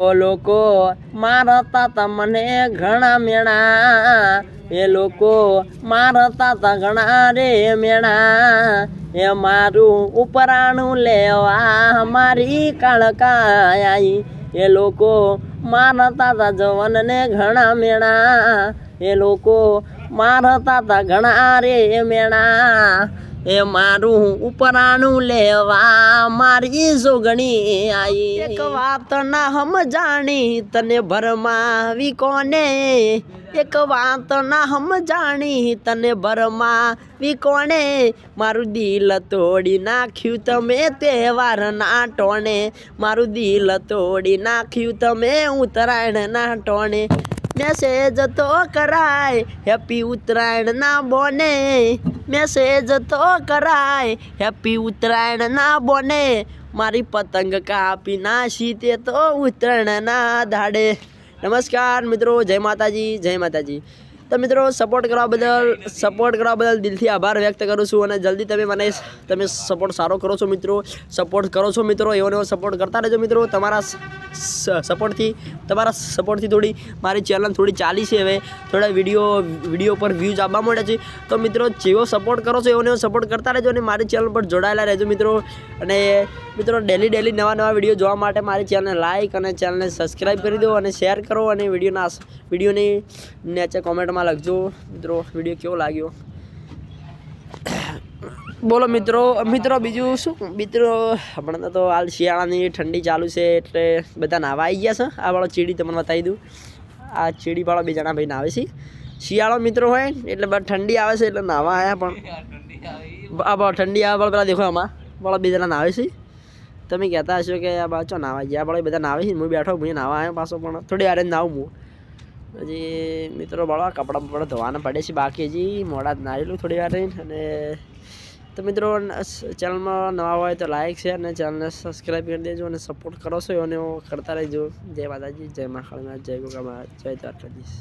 ઓ લોકો મારતા તમને ઘણા મેણા. એ લોકો મારતા તા ઘણા રે મેણા. એ મારું ઉપરાણું લેવા મારી કાળકા આઈ એ લોકો મારતા તા જવનને ઘણા મેણા. એ લોકો મારતા તા ઘણા રે મેણા. એ મારું ઉપરાણું લેવા મારી જોગણી આઈ. એક વાત ના હમ જાણી, તને ભરમાવી કોને? એક વાત ના હમ જાણી, તને ભરમાવી કોને? મારું દિલ તોડી નાખ્યું તમે તહેવાર ના ટોણે. મારું દિલ તોડી નાખ્યું તમે ઉત્તરાયણ ના ટોણે. મેસેજ તો કરાય, હેપી ઉત્તરાયણ ના બોને. મેસેજ તો કરાય. હેપી ઉત્તરાયણ ના બોને. મારી પતંગ કાપી નાશી તે તો ઉત્તરાયણ ના દાડે. નમસ્કાર મિત્રો, જય માતાજી જય માતાજી. તો મિત્રો સપોર્ટ કરવા બદલ સપોર્ટ કરવા બદલ દિલથી આભાર વ્યક્ત કરું છું અને જલ્દી તમે મને, તમે સપોર્ટ સારો કરો છો મિત્રો. સપોર્ટ કરો છો મિત્રો, એવો એવો સપોર્ટ કરતા રહેજો મિત્રો. તમારા સપોર્ટથી તમારા સપોર્ટથી થોડી મારી ચેનલ થોડી ચાલી છે હવે. થોડા વીડિયો વીડિયો પર વ્યૂઝ આવવા મળે છે. તો મિત્રો, જેવો સપોર્ટ કરો છો, એવો એવો સપોર્ટ કરતા રહેજો અને મારી ચેનલ પર જોડાયેલા રહેજો મિત્રો. અને મિત્રો ડેલી ડેલી નવા નવા વીડિયો જોવા માટે મારી ચેનલને લાઇક અને ચેનલને સબસ્ક્રાઈબ કરી દો અને શેર કરો અને વિડીયોના વિડીયોની નીચે કોમેન્ટમાં લખજો મિત્રો વીડિયો કેવો લાગ્યો? બોલો મિત્રો મિત્રો, બીજું શું? મિત્રો, હમણાં તો હાલ શિયાળાની ઠંડી ચાલુ છે એટલે બધા નાવા આવી ગયા છે. આ વાળો ચીડી તમને બતાવી દઉં. આ ચીડી વાળો બે જણા ભાઈ નાવે છે. શિયાળો મિત્રો હોય એટલે બસ ઠંડી આવે છે એટલે નાવા આવ્યા પણ. આ બા ઠંડી આવે પણ પેલા દેખો આમાં. વાળા બે જણા નાવે છે. તમે કહેતા હશો કે આ બાચો નાવા ગયા? વાળા બધા નાવે છે હું બેઠો, હું નાવા આવ્યો પાછો પણ થોડી આરે નાવું હું. હજી મિત્રો બળવા કપડાં બપડા ધોવાના પડે છે બાકી હજી, મોડા જ નારેલું થોડી વાર. રહીને અને તો મિત્રો ચેનલમાં નવા હોય તો લાઈક છે અને ચેનલને સબસ્ક્રાઈબ કરી દેજો અને સપોર્ટ કરો છો અને કરતા રહેજો. જય માતાજી, જય મા કાળીનાથ જય ગોગામાં જય દ્વારકાધીશ.